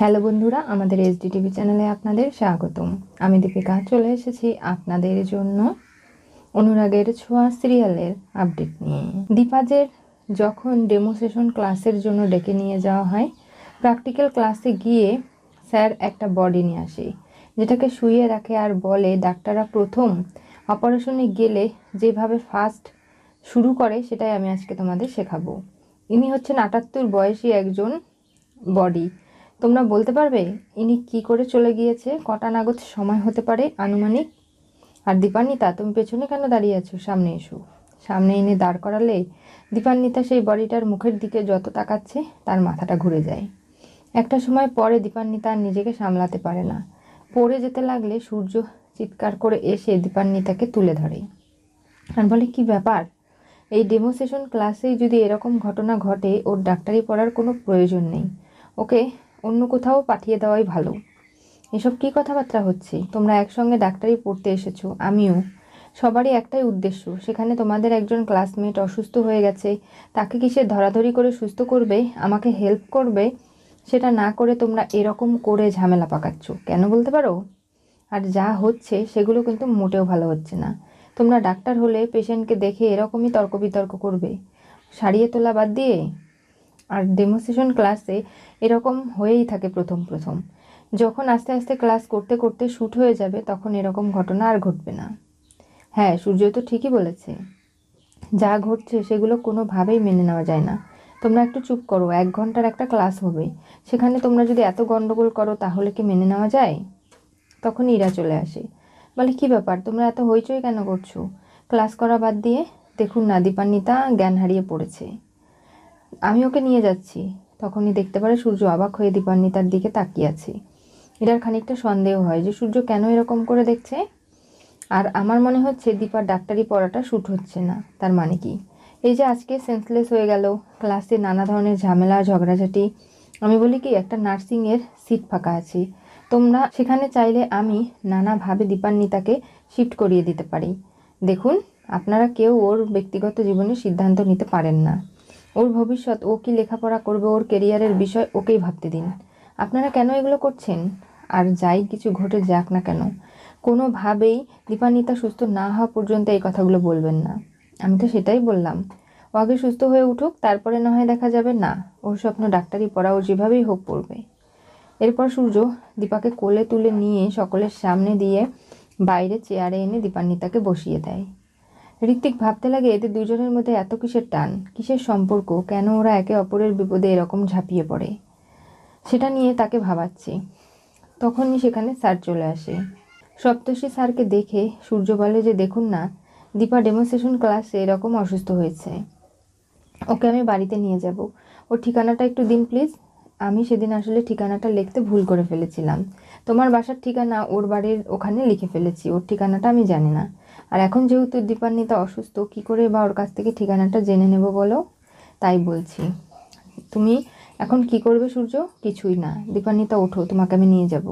Hello বন্ধুরা, আমাদের SD TV চ্যানেলে আপনাদের স্বাগতম। আমি দীপিকা, চলে এসেছি আপনাদের জন্য অনুরাগের ছোঁয়া সিরিয়ালের আপডেট নিয়ে। দীপাজের যখন ডেমো সেশন ক্লাসের জন্য ডেকে নিয়ে যাওয়া হয় প্র্যাকটিক্যাল ক্লাসে গিয়ে স্যার একটা বডি নিয়ে আসে, যেটাকে শুয়ে রাখে আর বলে, ডাক্তাররা প্রথম অপারেশনে গেলে যেভাবে ফার্স্ট শুরু করে, সেটাই আমি আজকে তোমাদের শেখাবো। ইনি হচ্ছেন আটাত্তর বয়সী একজন বডি তোমরা বলতে পারবে, ইনি কি করে চলে গিয়েছে? কটা নাগাদ সময় হতে পারে আনুমানিক? আর দীপান্বিতা, তুমি পেছনে কেন দাঁড়িয়ে আছো? সামনে এসো। সামনে এনে দাঁড় করালে দীপান্বিতা সেই বডিটার মুখের দিকে যত তাকাচ্ছে, তার মাথাটা ঘুরে যায়। একটা সময় পরে দীপান্বিতা আর নিজেকে সামলাতে পারে না। পড়ে যেতে লাগলে সূর্য চিৎকার করে এসে দীপান্বিতাকে তুলে ধরে। আর বলে, কি ব্যাপার? এই ডেমো সেশন ক্লাসেই যদি এরকম ঘটনা ঘটে, ওর ডাক্তারি পড়ার কোনো প্রয়োজন নেই। ওকে অন্য কোথাও পাঠিয়ে দেওয়াই ভালো। এসব কী কথাবার্তা হচ্ছে? তোমরা একসঙ্গে ডাক্তারি পড়তে এসেছ, আমিও। সবারই একটাই উদ্দেশ্য, সেখানে তোমাদের একজন ক্লাসমেট অসুস্থ হয়ে গেছে, তাকে কিসের ধরাধরি করে সুস্থ করবে, আমাকে হেল্প করবে? সেটা না করে তোমরা এরকম করে ঝামেলা পাকাচ্ছ, কেন বলতে পারো? আর যা হচ্ছে, সেগুলো কিন্তু মোটেও ভালো হচ্ছে না। তোমরা ডাক্তার হলে পেশেন্টকে দেখে এরকমই তর্ক বিতর্ক করবে। সারিয়ে তোলা বাদ দিয়ে? আর ডেমোস্ট্রেশন ক্লাসে এরকম হয়েই থাকে প্রথম প্রথম। যখন আস্তে আস্তে ক্লাস করতে করতে শ্যুট হয়ে যাবে, তখন এরকম ঘটনা আর ঘটবে না। হ্যাঁ সূর্য তো ঠিকই বলেছে। যা ঘটছে সেগুলো কোনোভাবেই মেনে নেওয়া যায় না। তোমরা একটু চুপ করো, এক ঘণ্টার একটা ক্লাস হবে। সেখানে তোমরা যদি এত গণ্ডগোল করো, তাহলে কি মেনে নেওয়া যায়? তখন ইরা চলে আসে। বলে, কি ব্যাপার? তোমরা এত হইচই কেন করছ? ক্লাস করা বাদ দিয়ে দেখুন না দীপান্বিতা জ্ঞান হারিয়ে পড়েছে। আমি ওকে নিয়ে যাচ্ছি। তখনই দেখতে পারে সূর্য অবাক হয়ে দীপান্বিতার দিকে তাকিয়ে আছে। এটার খানিকটা সন্দেহ হয় যে সূর্য কেন এরকম করে দেখছে? আর আমার মনে হচ্ছে দীপার ডাক্তারি পড়াটা শ্যুট হচ্ছে না। তার মানে কি? এই যে আজকে সেন্সলেস হয়ে গেল ক্লাসে নানা ধরনের ঝামেলা, ঝগড়াঝাটি। আমি বলি কি, একটা নার্সিংয়ের সিট ফাঁকা আছে। তোমরা সেখানে চাইলে আমি নানাভাবে দীপান্বিতাকে শিফট করিয়ে দিতে পারি। দেখুন, আপনারা কেউ ওর ব্যক্তিগত জীবনে সিদ্ধান্ত নিতে পারেন না। ওর ভবিষ্যৎ, ও কি লেখাপড়া করবে, ওর কেরিয়ারের বিষয় ওকেই ভাবতে দিন। আপনারা কেন এগুলো করছেন? আর যাই কিছু ঘটে যাক না কেন, কোনোভাবেই দীপান্বিতা সুস্থ না হওয়া পর্যন্ত এই কথাগুলো বলবেন না। আমি তো সেটাই বললাম, ও আগে সুস্থ হয়ে উঠুক, তারপরে না হয় দেখা যাবে না, ওর স্বপ্ন ডাক্তারি পড়া ও যেভাবেই হোক পড়বে। এরপর সূর্য দীপাকে কোলে তুলে নিয়ে সকলের সামনে দিয়ে বাইরে চেয়ারে এনে দীপান্বিতাকে বসিয়ে দেয়। ঋত্বিক ভাবতে লাগে এদের দুজনের মধ্যে এত কিসের টান? কিসের সম্পর্ক? কেন ওরা একে অপরের বিপদে এরকম ঝাঁপিয়ে পড়ে? সেটা নিয়ে তাকে ভাবাচ্ছে। তখনই সেখানে স্যার চলে আসে। সপ্তর্ষি স্যারকে দেখে সূর্য বলে যে, দেখুন না, দীপা ডেমনস্ট্রেশন ক্লাসে এরকম অসুস্থ হয়েছে। ওকে আমি বাড়িতে নিয়ে যাব। ওর ঠিকানাটা একটু দিন প্লিজ আমি সেদিন আসলে ঠিকানাটা লিখতে ভুল করে ফেলেছিলাম। তোমার বাসার ঠিকানা ওর বাড়ির ওখানে লিখে ফেলেছি। ওর ঠিকানাটা আমি জানি না। আর এখন যেহেতু দীপান্বিতা অসুস্থ, কি করে বা ওর কাছ থেকে ঠিকানাটা জেনে নেব বলো? তাই বলছি। তুমি এখন কি করবে সূর্য? কিছুই না। দীপান্বিতা ওঠো, তোমাকে আমি নিয়ে যাব।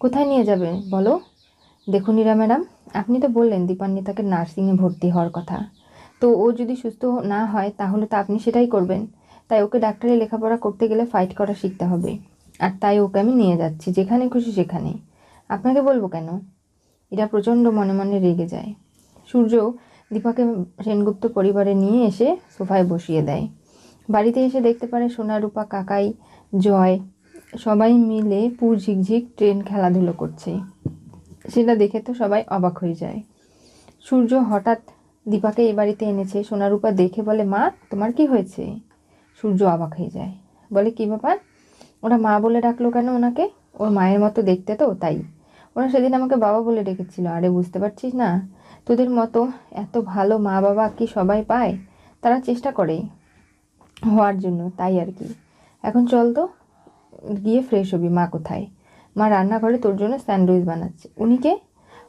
কোথায় নিয়ে যাবে বলো? দেখুন ইরা ম্যাডাম, আপনি তো বললেন দীপান্বিতাকে নার্সিংয়ে ভর্তি হওয়ার কথা। তো ও যদি সুস্থ না হয়, তাহলে তো আপনি সেটাই করবেন। তাই ওকে ডাক্তারে লেখাপড়া করতে গেলে ফাইট করা শিখতে হবে। আর তাই ওকে আমি নিয়ে যাচ্ছি, যেখানে খুশি সেখানে আপনাকে বলব কেন? এরা প্রচণ্ড মনে মনে রেগে যায়। সূর্য দীপাকে সেনগুপ্ত পরিবারে নিয়ে এসে সোফায় বসিয়ে দেয়। বাড়িতে এসে দেখতে পারে সোনা, রূপা, কাকাই, জয় সবাই মিলে পু ঝিকঝিক ট্রেন খেলাধুলো করছে। সেটা দেখে তো সবাই অবাক হয়ে যায়। সূর্য হঠাৎ দীপাকে এ বাড়িতে এনেছে। সোনারূপা দেখে বলে, মা, তোমার কি হয়েছে? সূর্য অবাক হয়ে যায়। বলে, কি ব্যাপার? ওরা মা বলে ডাকলো কেন ওনাকে? ওর মায়ের মতো দেখতে তো, তাই। ওরা সেদিন আমাকে বাবা বলে ডেকেছিল। আরে বুঝতে পারছিস না? তোদের মতো এত ভালো মা বাবা কি সবাই পায়? তারা চেষ্টা করে হওয়ার জন্য, তাই আর কি। এখন চল তো, গিয়ে ফ্রেশ হবি। মা কোথায়? মা রান্নাঘরে তোর জন্য স্যান্ডউইচ বানাচ্ছে। উনিকে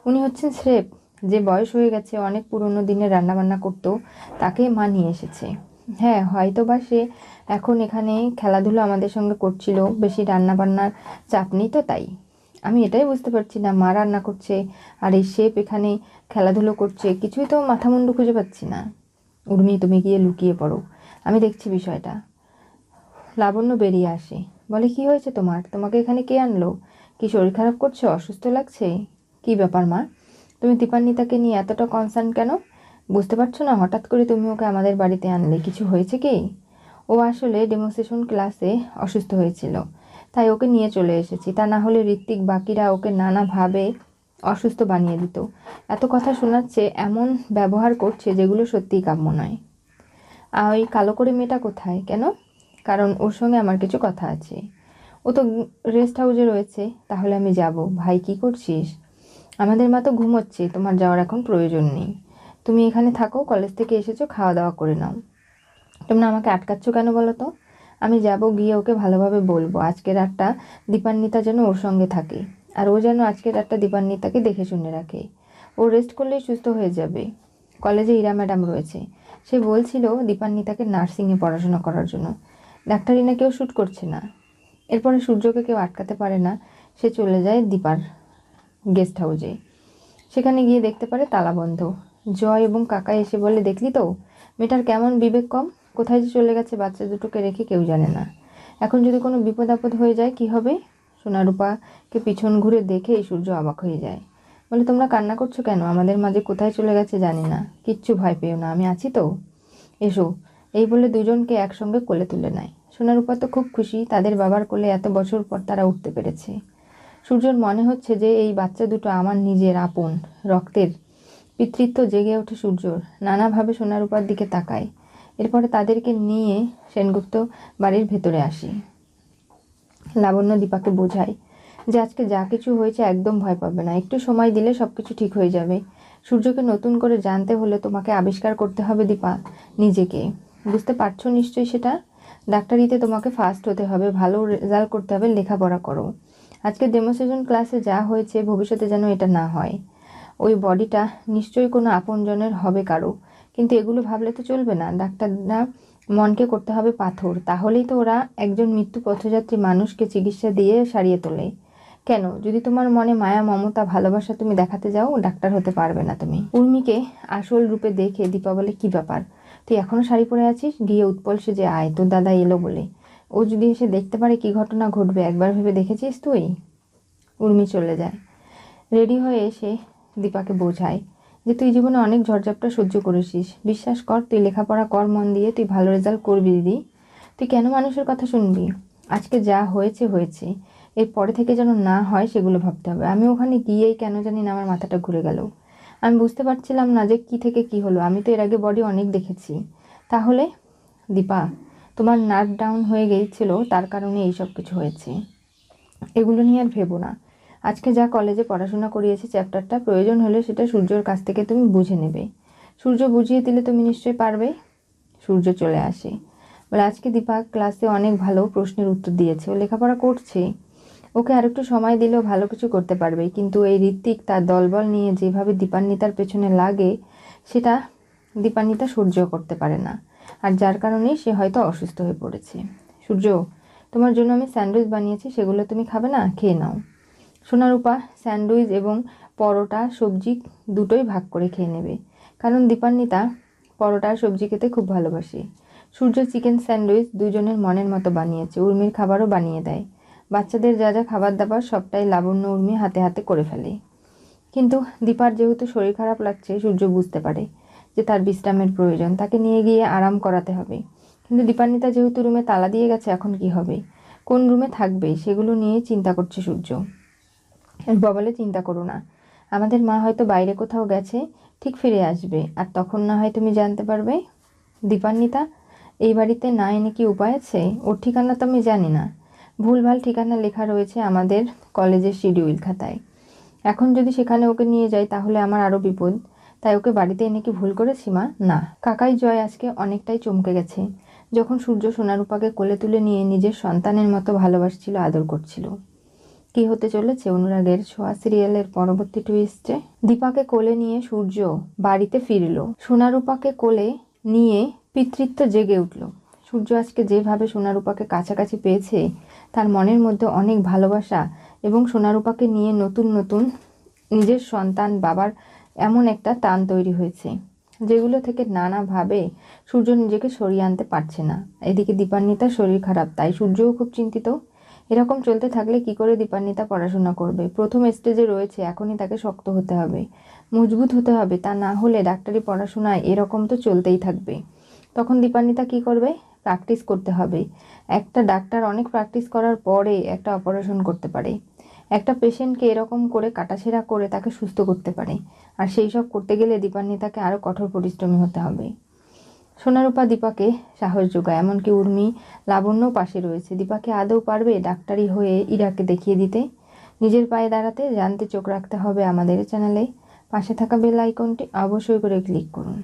উনি হচ্ছেন স্রেফ যে বয়স হয়ে গেছে, অনেক পুরনো দিনে রান্নাবান্না করতো তাকে মা নিয়ে এসেছে। হ্যাঁ হয়তো বা সে এখন এখানে খেলাধুলো আমাদের সঙ্গে করছিল, বেশি রান্নাবান্নার চাপ নেই তো তাই। আমি এটাই বুঝতে পারছি না, মা রান্না করছে আর এই শেপ এখানে খেলাধুলো করছে, কিছুই তো মাথা মুন্ডু খুঁজে পাচ্ছি না। উর্মি, তুমি গিয়ে লুকিয়ে পড়ো। আমি দেখছি বিষয়টা। লাবণ্য বেরিয়ে আসে। বলে, কি হয়েছে তোমার? তোমাকে এখানে কে আনলো? কি শরীর খারাপ করছে? অসুস্থ লাগছে? কি ব্যাপার, মা? তুমি দীপান্বিতাকে নিয়ে এতটা কনসার্ন কেন? বুঝতে পারছ না, হঠাৎ করে তুমি ওকে আমাদের বাড়িতে আনলে, কিছু হয়েছে কি? ও আসলে ডেমোস্ট্রেশন ক্লাসে অসুস্থ হয়েছিল। তাই ওকে নিয়ে চলে এসেছি। তা না হলে ঋত্বিক বাকিরা ওকে নানাভাবে অসুস্থ বানিয়ে দিত। এত কথা শোনাচ্ছে, এমন ব্যবহার করছে যেগুলো সত্যিই কাম্য নয়। ওই কালো করে মেয়েটা কোথায় কেন? কারণ ওর সঙ্গে আমার কিছু কথা আছে। ও তো রেস্ট হাউসে রয়েছে, তাহলে আমি যাব। ভাই, কি করছিস? আমাদের মা তো ঘুমোচ্ছে, তোমার যাওয়ার এখন প্রয়োজন নেই। তুমি এখানে থাকো, কলেজ থেকে এসেছ, খাওয়া দাওয়া করে নাও। তোমরা আমাকে আটকাচ্ছ কেন বলো তো? আমি যাব গিয়ে ওকে ভালোভাবে বলব। আজকের রাতটা দীপান্বিতা যেন ওর সঙ্গে থাকে। আর ও যেন আজকের রাতটা দীপান্বিতাকে দেখে শুনে রাখে। ও রেস্ট করলেই সুস্থ হয়ে যাবে। কলেজে ইরা ম্যাডাম রয়েছে। সে বলছিল দীপান্বিতাকে নার্সিংয়ে পড়াশোনা করার জন্য। ডাক্তারি না কেউ শ্যুট করছে না। এরপরে সূর্যকে কেউ আটকাতে পারে না। সে চলে যায় দীপার গেস্ট হাউসে সেখানে গিয়ে দেখতে পারে তালা বন্ধ জয় এবং কাকা এসে বলে, দেখলি তো? মেয়েটার কেমন বিবেক কম? কোথায় যে চলে গেছে বাচ্চা দুটোকে রেখে কেউ জানে না। এখন যদি কোনো বিপদ আপদ হয়ে যায়, কি হবে? সোনারূপাকে পিছন ঘুরে দেখে সূর্য অবাক হয়ে যায়। বলে, তোমরা কান্না করছ কেন? আমাদের মাঝে কোথায় চলে গেছে জানি না। কিচ্ছু ভয় পেও না। আমি আছি তো। এসো। এই বলে দুজনকে একসঙ্গে কোলে তুলে নেয়। সোনারূপা তো খুব খুশি, তাদের বাবার কোলে এত বছর পর তারা উঠতে পেরেছে। সূর্যর মনে হচ্ছে যে এই বাচ্চা দুটো আমার নিজের আপন, রক্তের পিতৃত্ব জেগে ওঠে সূর্যর। নানাভাবে সোনারূপার দিকে তাকায়। এরপরে তাদেরকে নিয়ে সেনগুপ্ত বাড়ির ভেতরে আসি। লাবণ্য দীপাকে বোঝায় যে আজকে যা কিছু হয়েছে একদম ভয় পাবে না। একটু সময় দিলে সব কিছু ঠিক হয়ে যাবে। সূর্যকে নতুন করে জানতে হলে তোমাকে আবিষ্কার করতে হবে দীপা, নিজেকে। বুঝতে পারছ নিশ্চয়ই সেটা? ডাক্তারিতে তোমাকে ফার্স্ট হতে হবে, ভালো রেজাল্ট করতে হবে, লেখাপড়া করো। আজকে ডেমোস্ট্রেশন ক্লাসে যা হয়েছে, ভবিষ্যতে যেন এটা না হয়। ওই বডিটা নিশ্চয়ই কোনো আপনজনের হবে কারও। কিন্তু এগুলো ভাবলে তো চলবে না। ডাক্তাররা মনকে করতে হবে পাথর। তাহলেই তো ওরা একজন মৃত্যু পথযাত্রী মানুষকে চিকিৎসা দিয়ে সারিয়ে তোলে। কেন? যদি তোমার মনে মায়া, মমতা, ভালোবাসা তুমি দেখাতে যাও, ডাক্তার হতে পারবে না তুমি। উর্মিকে আসল রূপে দেখে দীপা বলে, কি ব্যাপার? তুই এখনও শাড়ি পরে আছিস? গিয়ে উৎপল সে যে আয়, তোর দাদা এলো বলে। ও যদি এসে দেখতে পারে কি ঘটনা ঘটবে, একবার ভেবে দেখেছিস তুই? উর্মি চলে যায়। রেডি হয়ে এসে দীপাকে বোঝায় যে তুই জীবনে অনেক ঝড়ঝাপটা সহ্য করেছিস। বিশ্বাস কর, তুই লেখাপড়া কর, মন দিয়ে তুই ভালো রেজাল্ট করবি দিদি। তুই কেন মানুষের কথা শুনবি? আজকে যা হয়েছে হয়েছে। এর পরে থেকে যেন না হয় সেগুলো ভাবতে হবে। আমি ওখানে গিয়েই কেন জানি না আমার মাথাটা ঘুরে গেল। আমি বুঝতে পারছিলাম না যে কি থেকে কি হলো। আমি তো এর আগে বডি অনেক দেখেছি। তাহলে, দীপা, তোমার নার্ভ ডাউন হয়ে গিয়েছিল তার কারণে এই সব কিছু হয়েছে। এগুলো নিয়ে আর ভেবো না। আজকে যা কলেজে পড়াশোনা করিয়েছে চ্যাপ্টারটা, প্রয়োজন হলে সেটা সূর্যর কাছ থেকে তুমি বুঝে নেবে। সূর্য বুঝিয়ে দিলে তুমি নিশ্চয়ই পারবে। সূর্য চলে আসে। বলে, আজকে দীপা ক্লাসে অনেক ভালো প্রশ্নের উত্তর দিয়েছে। ও লেখাপড়া করছে। ওকে আর একটু সময় দিলেও ভালো কিছু করতে পারবে। কিন্তু এই ঋত্বিক তার দলবল নিয়ে যেভাবে দীপান্বিতার পেছনে লাগে, সেটা দীপান্বিতা সহ্য করতে পারে না। আর যার কারণেই সে হয়তো অসুস্থ হয়ে পড়েছে। সূর্য, তোমার জন্য আমি স্যান্ডউইচ বানিয়েছি, সেগুলো তুমি খাবে না? খেয়ে নাও। সোনারূপা, স্যান্ডউইচ এবং পরোটা, সবজি দুটোই ভাগ করে খেয়ে নেবে। কারণ দীপান্বিতা পরোটা আর সবজি খেতে খুব ভালোবাসে। সূর্য চিকেন স্যান্ডউইচ দুজনের মনের মতো বানিয়েছে, উর্মির খাবারও বানিয়ে দেয়। বাচ্চাদের যা যা খাবার দাবার সবটাই লাবণ্য উর্মি হাতে হাতে করে ফেলে। কিন্তু দীপার যেহেতু শরীর খারাপ লাগছে, সূর্য বুঝতে পারে যে তার বিশ্রামের প্রয়োজন, তাকে নিয়ে গিয়ে আরাম করাতে হবে। কিন্তু দীপান্বিতা যেহেতু রুমে তালা দিয়ে গেছে, এখন কি হবে? কোন রুমে থাকবে? সেগুলো নিয়ে চিন্তা করছে সূর্য। বলে চিন্তা করো না। আমাদের মা হয়তো বাইরে কোথাও গেছে, ঠিক ফিরে আসবে। আর তখন না হয় তুমি জানতে পারবে, দীপান্বিতা, এই বাড়িতে না এনে কি উপায় আছে? ওর ঠিকানা তো আমি জানি না। ভুলভাল ঠিকানা লেখা রয়েছে আমাদের কলেজের শিডিউল খাতায়। এখন যদি সেখানে ওকে নিয়ে যাই, তাহলে আমার আরও বিপদ। তাই ওকে বাড়িতে এনে কি ভুল করেছি মা? না। কাকাই জয় আজকে অনেকটাই চমকে গেছে। যখন সূর্য সোনারূপাকে কোলে তুলে নিয়ে নিজের সন্তানের মতো ভালোবাসছিল, আদর করছিল। কি হতে চলেছে? অনুরাগের ছোঁয়া সিরিয়ালের পরবর্তী টুইস্টে দীপাকে কোলে নিয়ে সূর্য বাড়িতে ফিরল। সোনারূপাকে কোলে নিয়ে পিতৃত্ব জেগে উঠল। সূর্য আজকে যেভাবে সোনারূপাকে কাছাকাছি পেয়েছে, তার মনের মধ্যে অনেক ভালোবাসা এবং সোনারূপাকে নিয়ে নতুন নতুন নিজের সন্তান বাবার এমন একটা টান তৈরি হয়েছে, যেগুলো থেকে নানাভাবে সূর্য নিজেকে সরিয়ে আনতে পারছে না। এদিকে দীপান্বিতার শরীর খারাপ, তাই সূর্যও খুব চিন্তিত। এরকম চলতে থাকলে কি করে দীপান্বিতা পড়াশোনা করবে? প্রথম স্টেজে রয়েছে, এখনই তাকে শক্ত হতে হবে। মজবুত হতে হবে, তা না হলে ডাক্তারি পড়াশোনায় এরকম তো চলতেই থাকবে। তখন দীপান্বিতা কি করবে? প্র্যাকটিস করতে হবে। একটা ডাক্তার অনেক প্র্যাকটিস করার পরে একটা অপারেশন করতে পারে। একটা পেশেন্টকে এরকম করে কাটাছেঁড়া করে তাকে সুস্থ করতে পারে। আর সেই সব করতে গেলে দীপান্বিতাকে আরও কঠোর পরিশ্রমী হতে হবে। সোনারূপা দীপাকে সাহস যোগায়, এমনকি উর্মি লাবণ্য পাশে রয়েছে। দীপাকে আদৌ পারবে ডাক্তারি হয়ে ইরাকে দেখিয়ে দিতে? নিজের পায়ে দাঁড়াতে জানতে চোখ রাখতে হবে আমাদের চ্যানেলে। পাশে থাকা বেল আইকনটি অবশ্যই করে ক্লিক করুন।